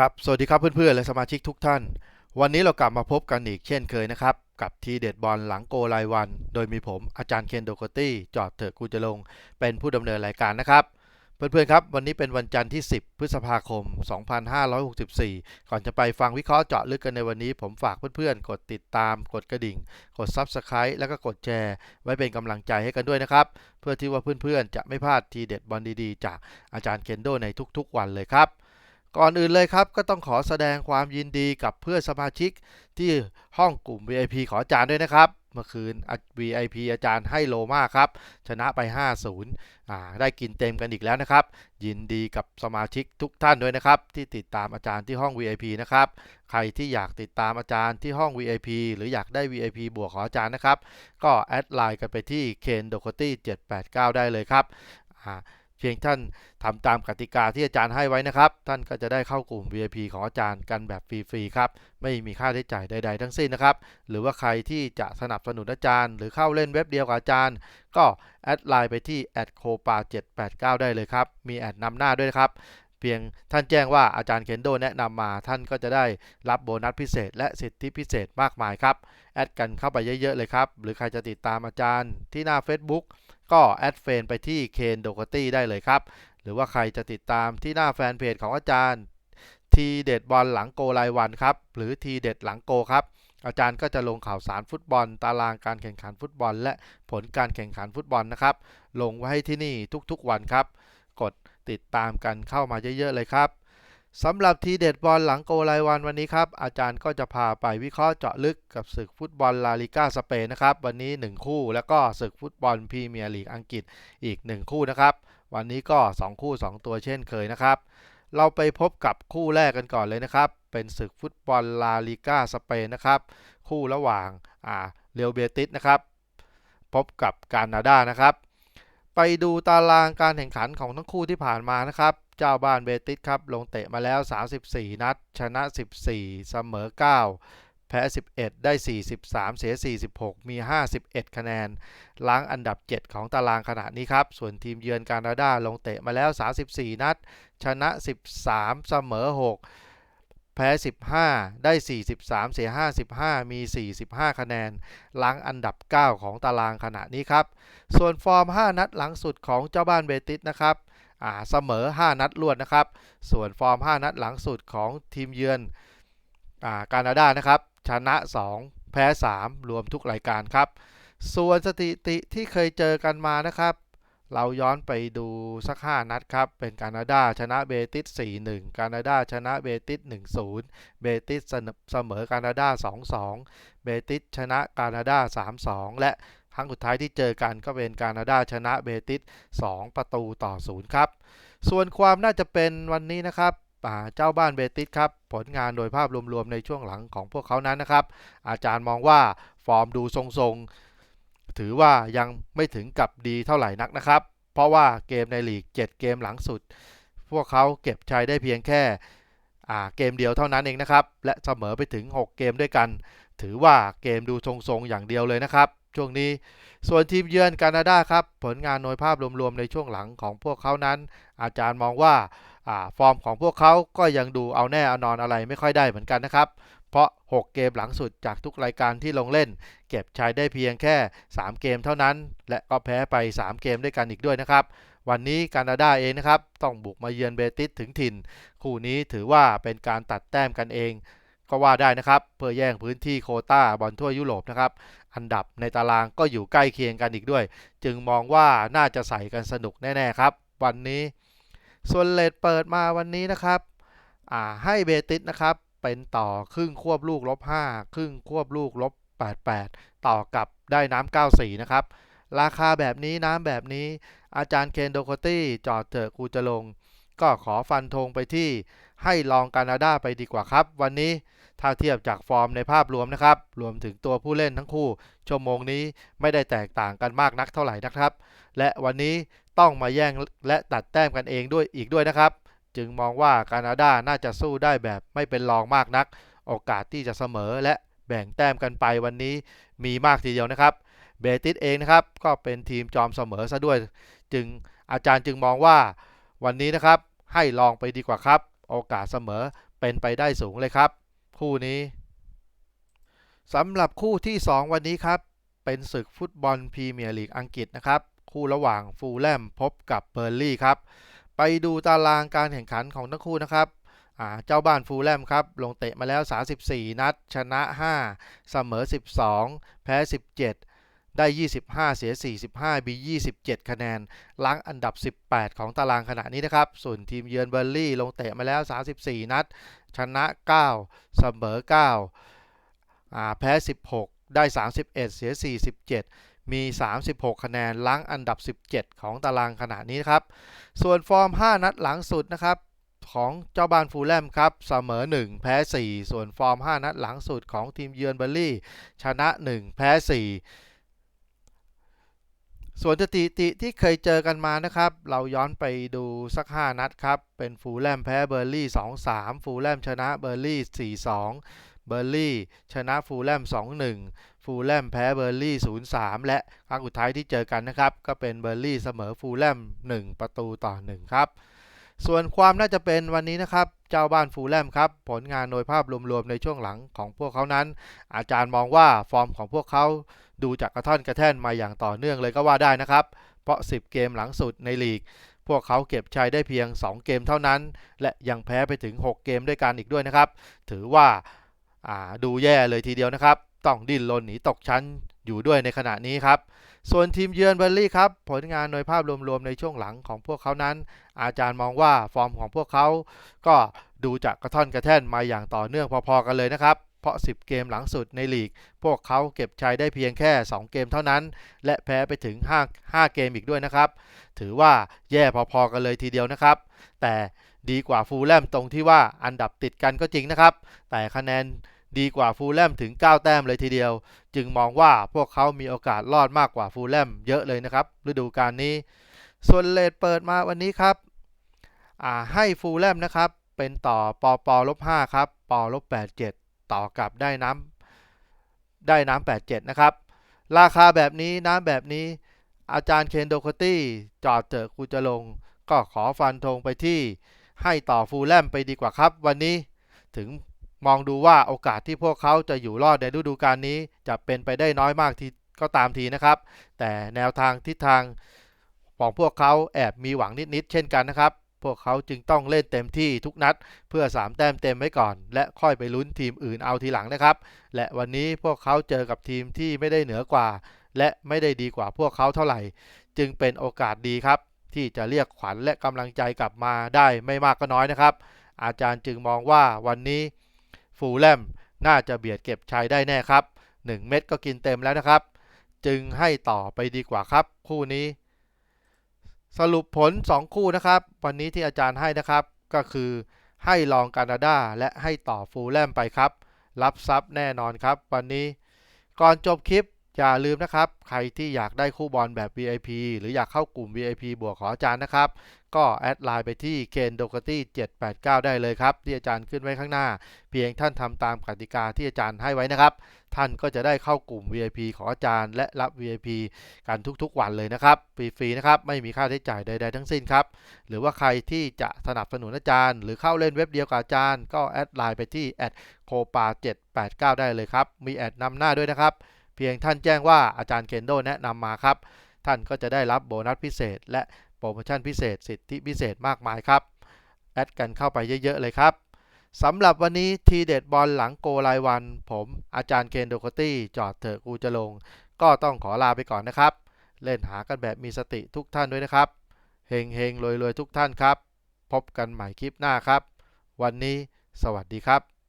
ครับ สวัสดีครับเพื่อนๆ และสมาชิกทุกท่าน วันนี้เรากลับมาพบกันอีกเช่นเคยนะครับ กับทีเด็ดบอลหลังโกรายวัน โดยมีผมอาจารย์เคนโดโกตี้จอดเถอะกูจะลง เป็นผู้ดำเนินรายการนะครับ เพื่อนๆครับ วันนี้เป็นวันจันทร์ที่ 10 พฤษภาคม 2564 ก่อนจะไปฟังวิเคราะห์เจาะลึกกันในวันนี้ ผมฝากเพื่อนๆ กดติดตาม กดกระดิ่ง กด Subscribe แล้วก็กดแชร์ ไว้เป็นกำลังใจให้กันด้วยนะครับ เพื่อที่ว่าเพื่อนๆ จะไม่พลาดทีเด็ดบอลดีๆ จากอาจารย์เคนโดในทุกๆ วันเลยครับ ก่อนอื่นเลยครับก็ต้องขอแสดงความยินดีกับเพื่อนสมาชิกที่ห้องกลุ่ม VIP ขออาจารย์ด้วยนะครับ เมื่อคืน VIP อาจารย์ให้โลมาครับ ชนะไป 5-0อ่าได้กินเต็มกันอีกแล้วนะครับ ยินดีกับสมาชิกทุกท่านด้วยนะครับ ที่ติดตามอาจารย์ที่ห้อง VIP นะครับ ใครที่อยากติดตามอาจารย์ที่ห้อง VIP หรืออยากได้ VIP บวกขออาจารย์นะครับ ก็แอดไลน์กันไปที่ ken d o k o t y 789ได้เลยครับอ่า เพียงท่านทำตามกติกาที่อาจารย์ให้ไว้นะครับ ท่านก็จะได้เข้ากลุ่ม VIP ของอาจารย์กันแบบฟรีๆครับ ไม่มีค่าใช้จ่ายใด ๆ ทั้งสิ้นนะครับ หรือว่าใครที่จะสนับสนุนอาจารย์ หรือเข้าเล่นเว็บเดียวกับอาจารย์ ก็แอดไลน์ไปที่ c o p a 789ได้เลยครับ มีแอดนำหน้าด้วยครับเพียงท่านแจ้งว่าอาจารย์เคนโดแนะนำมาท่านก็จะได้รับโบนัสพิเศษ และสิทธิพิเศษมากมายครับ แอดกันเข้าไปเยอะๆเลยครับ หรือใครจะติดตามอาจารย์ที่หน้า Facebook ก็แอดเฟนไปที่เคนโดกตี้ได้เลยครับ หรือว่าใครจะติดตามที่หน้าแฟนเพจของอาจารย์ทีเด็ดบอลหลังโกรายวันครับ หรือทีเด็ดหลังโกครับ อาจารย์ก็จะลงข่าวสารฟุตบอล ตารางการแข่งขันฟุตบอล และผลการแข่งขันฟุตบอลนะครับ ลงไว้ให้ที่นี่ทุกๆวันครับ กดติดตามกันเข้ามาเยอะๆเลยครับ สำหรับทีเด็ดบอลหลังโกรายวันวันนี้ครับ อาจารย์ก็จะพาไปวิเคราะห์เจาะลึกกับศึกฟุตบอลลาลิก้าสเปนนะครับ วันนี้ 1 คู่แล้วก็ศึกฟุตบอลพรีเมียร์ลีกอังกฤษอีก 1 คู่นะครับ วันนี้ก็ 2 คู่ 2 ตัวเช่นเคยนะครับ เราไปพบกับคู่แรกกันก่อนเลยนะครับ เป็นศึกฟุตบอลลาลิก้าสเปนนะครับ คู่ระหว่างอ่าเรอัลเบติสนะครับ พบกับกานาดานะครับ ไปดูตารางการแข่งขันของทั้งคู่ที่ผ่านมานะครับ เจ้าบ้านเบติสครับ ลงเตะมาแล้ว 34 นัด ชนะ 14 เสมอ 9 แพ้ 11 ได้ 43 เสีย 46 มี 51 คะแนน ล้างอันดับ 7 ของตารางขณะนี้ครับ ส่วนทีมเยือนกานาดาลงเตะมาแล้ว 34 นัด ชนะ 13 เสมอ 6แพ้ 15 ได้ 43 เสีย 55 มี 45 คะแนน ล้างอันดับ 9 ของตารางขณะนี้ครับ ส่วนฟอร์ม 5 นัดหลังสุดของเจ้าบ้านเบติสนะครับ เสมอ 5 นัดรวดนะครับ ส่วนฟอร์ม 5 นัดหลังสุดของทีมเยือนอ่ากานาดานะครับ ชนะ 2 แพ้ 3 รวมทุกรายการครับ ส่วนสถิติที่เคยเจอกันมานะครับ เราย้อนไปดูสัก 5 นัดครับ เป็นกานาดาชนะเบติส 4-1 กานาดาชนะเบติส 1-0 เบติสเสมอกานาดา 2-2 เบติสชนะกานาดา 3-2 และ ครั้งสุดท้ายที่เจอกันก็เป็นกานาดาชนะเบติส 2 ประตูต่อ0ครับ ส่วนความน่าจะเป็นวันนี้นะครับเจ้าบ้านเบติสครับ ผลงานโดยภาพรวมๆในช่วงหลังของพวกเขานั้นนะครับ อาจารย์มองว่าฟอร์มดูทรงๆ ถือว่ายังไม่ถึงกับดีเท่าไหร่นักนะครับ เพราะว่าเกมในลีก 7 เกมหลังสุด พวกเขาเก็บชัยได้เพียงแค่เกมเดียวเท่านั้นเองนะครับ และเสมอไปถึง 6 เกมด้วยกัน ถือว่าเกมดูทรงๆอย่างเดียวเลยนะครับ ช่วงนี้ ส่วนทีมเยือนกานาดาครับ ผลงานโดยภาพรวมๆในช่วงหลังของพวกเขานั้น อาจารย์มองว่าฟอร์มของพวกเขาก็ยังดูเอาแน่เอานอนอะไรไม่ค่อยได้เหมือนกันนะครับ เพราะ 6 เกมหลังสุดจากทุกรายการที่ลงเล่น เก็บชัยได้เพียงแค่ 3 เกมเท่านั้น และก็แพ้ไป 3 เกมด้วยกันอีกด้วยนะครับ วันนี้กานาดาเองนะครับ ต้องบุกมาเยือนเบติสถึงถิ่น คู่นี้ถือว่าเป็นการตัดแต้มกันเอง ก็ว่าได้นะครับเพื่อแย่งพื้นที่โคต้าบอลทั่วยุโรปนะครับอันดับในตารางก็อยู่ใกล้เคียงกันอีกด้วย จึงมองว่าน่าจะใส่กันสนุกแน่ๆครับ วันนี้ส่วนเลทเปิดมาวันนี้นะครับให้เบติสนะครับเป็นต่อครึ่งควบลูกลบ5ครึ่งควบลูกลบ88 ต่อกับได้น้ำ94 นะครับ ราคาแบบนี้น้ำแบบนี้ อาจารย์เคนโดโคตี้จอดเถอะกูจะลง ก็ขอฟันธงไปที่ให้ลองกานาดาไปดีกว่าครับ วันนี้ ถ้าเทียบจากฟอร์มในภาพรวมนะครับ รวมถึงตัวผู้เล่นทั้งคู่ ชั่วโมงนี้ไม่ได้แตกต่างกันมากนักเท่าไหร่นะครับ และวันนี้ต้องมาแย่งและตัดแต้มกันเองด้วยอีกด้วยนะครับ จึงมองว่าแคนาดาน่าจะสู้ได้แบบไม่เป็นรองมากนัก โอกาสที่จะเสมอและแบ่งแต้มกันไปวันนี้มีมากทีเดียวนะครับ เบติสเองนะครับ ก็เป็นทีมจอมเสมอซะด้วย จึงอาจารย์จึงมองว่าวันนี้นะครับให้ลองไปดีกว่าครับ โอกาสเสมอเป็นไปได้สูงเลยครับ คู่นี้สำหรับคู่ที่ 2 วันนี้ครับ เป็นศึกฟุตบอลพรีเมียร์ลีกอังกฤษนะครับ คู่ระหว่างฟูลแลมพบกับเบอร์ลี่ครับ ไปดูตารางการแข่งขันของทั้งคู่นะครับเจ้าบ้านฟูลแลมครับ ลงเตะมาแล้ว 34 นัด ชนะ 5 เสมอ 12 แพ้ 17 ได้ 25 เสีย 45 มี 27 คะแนนล้างอันดับ 18 ของตารางขณะนี้นะครับ ส่วนทีมเยือนเบอร์ลี่ลงเตะมาแล้ว 34 นัด ชนะ 9 เสมอ 9 แพ้ 16 ได้ 31 เสีย 47 มี 36 คะแนนล้างอันดับ 17 ของตารางขณะนี้ครับ ส่วนฟอร์ม 5 นัดหลังสุดนะครับของเจ้าบ้านฟูลแลมครับเสมอ 1 แพ้ 4 ส่วนฟอร์ม 5 นัดหลังสุดของทีมเยือนเบอร์ลี่ ชนะ 1 แพ้ 4 ส่วนสถิติที่เคยเจอกันมานะครับ เราย้อนไปดูสัก 5 นัดครับ เป็นฟูลแลมแพ้เบอร์ลี่ 2-3 ฟูลแลมชนะเบอร์ลี่ 4-2 เบอร์ลี่ ชนะฟูลแลม 2-1 ฟูลแลมแพ้เบอร์ลี่ 0-3 และครั้งสุดท้ายที่เจอกันนะครับ ก็เป็นเบอร์ลี่เสมอฟูลแลม 1 ประตูต่อ 1 ครับ ส่วนความน่าจะเป็นวันนี้นะครับ เจ้าบ้านฟูลแลมครับ ผลงานโดยภาพรวมๆในช่วงหลังของพวกเขานั้น อาจารย์มองว่าฟอร์มของพวกเขา ดูจากกระท่อนกระแท่นมาอย่างต่อเนื่องเลยก็ว่าได้นะครับ เพราะ 10 เกมหลังสุดในลีก พวกเขาเก็บชัยได้เพียง 2 เกมเท่านั้น และยังแพ้ไปถึง 6 เกมด้วยกันอีกด้วยนะครับ ถือว่าดูแย่เลยทีเดียวนะครับ ต้องดิ้นรนหนีตกชั้นอยู่ด้วยในขณะนี้ครับ ส่วนทีมเยือนเบอร์ลี่ครับ ผลงานโดยภาพรวมๆในช่วงหลังของพวกเขานั้น อาจารย์มองว่าฟอร์มของพวกเขา ก็ดูจากกระท่อนกระแท่นมาอย่างต่อเนื่องพอๆกันเลยนะครับ เพราะ 10 เกมหลังสุดในลีก พวกเขาเก็บชัยได้เพียงแค่ 2 เกมเท่านั้น และแพ้ไปถึง 5 5 เกมอีกด้วยนะครับ ถือว่าแย่พอๆกันเลยทีเดียวนะครับ แต่ดีกว่าฟูลแลมตรงที่ว่าอันดับติดกันก็จริงนะครับ แต่คะแนนดีกว่าฟูลแลมถึง 9 แต้มเลยทีเดียว จึงมองว่าพวกเขามีโอกาสรอดมากกว่าฟูลแลมเยอะเลยนะครับฤดูกาลนี้ ส่วนเลทเปิดมาวันนี้ครับให้ฟูลแลมนะครับ เป็นต่อปอปอลบ5ครับปอลบ87 ต่อกับได้น้ำได้น้ำ87 นะครับ ราคาแบบนี้น้ำแบบนี้ อาจารย์เคนโดคตี้จอดเถอะกูจะลง ก็ขอฟันธงไปที่ให้ต่อฟูลแลมไปดีกว่าครับ วันนี้ถึงมองดูว่าโอกาสที่พวกเขาจะอยู่รอดในฤดูกาลนี้ จะเป็นไปได้น้อยมากทีก็ตามทีนะครับ แต่แนวทางทิศทางของพวกเขาแอบมีหวังนิด ๆ เช่นกันนะครับ พวกเขาจึงต้องเล่นเต็มที่ทุกนัด เพื่อ 3 แต้มเต็มไว้ก่อน และค่อยไปลุ้นทีมอื่นเอาทีหลังนะครับ และวันนี้พวกเขาเจอกับทีมที่ไม่ได้เหนือกว่า และไม่ได้ดีกว่าพวกเขาเท่าไหร่ จึงเป็นโอกาสดีครับ ที่จะเรียกขวัญและกำลังใจกลับมาได้ไม่มากก็น้อยนะครับ อาจารย์จึงมองว่าวันนี้ฟูลแลมน่าจะเบียดเก็บชัยได้แน่ครับ 1 เม็ดก็กินเต็มแล้วนะครับ จึงให้ต่อไปดีกว่าครับ คู่นี้ สรุปผล 2 คู่นะครับ วันนี้ที่อาจารย์ให้นะครับ ก็คือให้ลองกานาดาและให้ต่อฟูลแลมไปครับ รับทรัพย์แน่นอนครับ วันนี้ ก่อนจบคลิป อย่าลืมนะครับ ใครที่อยากได้คู่บอลแบบ VIP หรืออยากเข้ากลุ่ม VIP บวกขออาจารย์นะครับ ก็แอดไลน์ไปที่เคนโดกตี้789 ได้เลยครับ ที่อาจารย์ขึ้นไว้ข้างหน้า เพียงท่านทำตามกติกาที่อาจารย์ให้ไว้นะครับ ท่านก็จะได้เข้ากลุ่ม VIP ของอาจารย์ และรับ VIP กันทุกๆวันเลยนะครับ ฟรีๆนะครับ ไม่มีค่าใช้จ่ายใดๆทั้งสิ้นครับ หรือว่าใครที่จะสนับสนุนอาจารย์ หรือเข้าเล่นเว็บเดียวกับอาจารย์ ก็แอดไลน์ไปที่แอดโคปา789 ได้เลยครับ มีแอดนำหน้าด้วยนะครับ พียงท่านแจ้งว่าอาจารย์เคนโดแนะนำมาครับ ท่านก็จะได้รับโบนัสพิเศษ และโปรโมชั่นพิเศษ สิทธิพิเศษมากมายครับ แอดกันเข้าไปเยอะๆเลยครับสำหรับวันนี้ทีเด็ดบอลหลังโกรายวัน ผมอาจารย์เคนโดโคตี้จอดเถอะกูจะลง ก็ต้องขอลาไปก่อนนะครับ เล่นหากันแบบมีสติทุกท่านด้วยนะครับเฮงเฮงรวยรวยทุกท่านครับ พบกันใหม่คลิปหน้าครับ วันนี้สวัสดีครับ